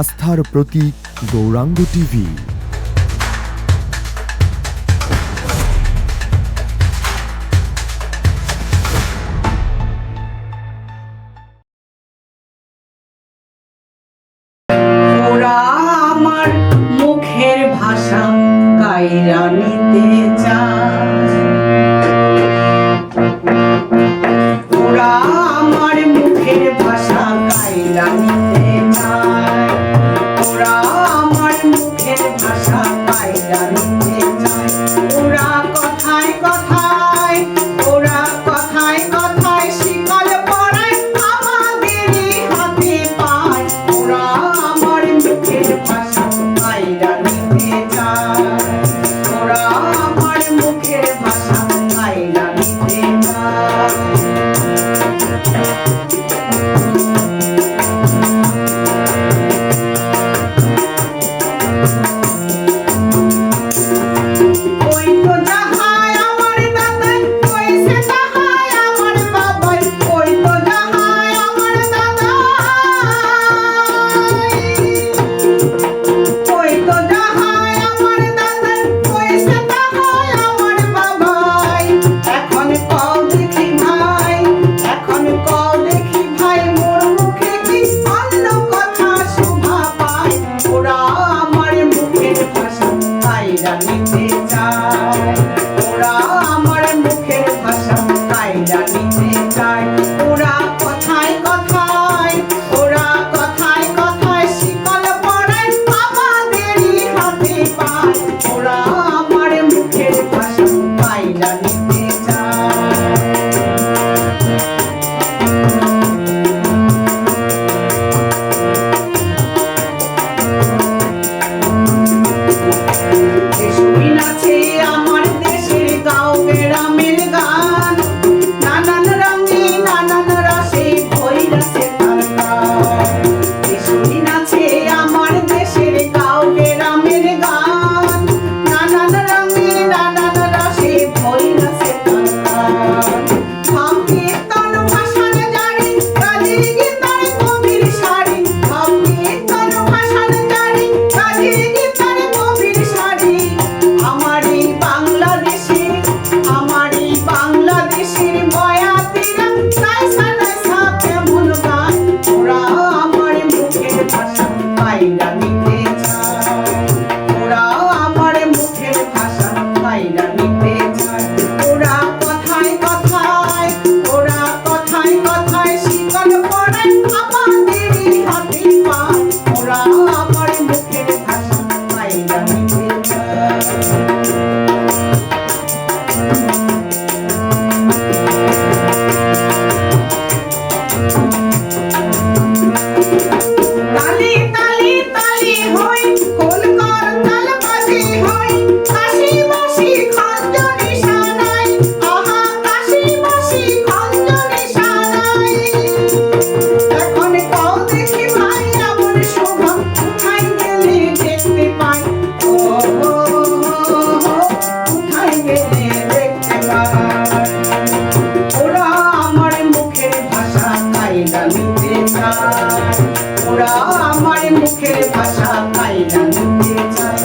আস্থার প্রতীক গৌরাঙ্গ টিভি। আমার মুখের ভাষা কাইরা নিতে চায়। জানিতে চায় মুখে ভাষা তাই জানতে চাই।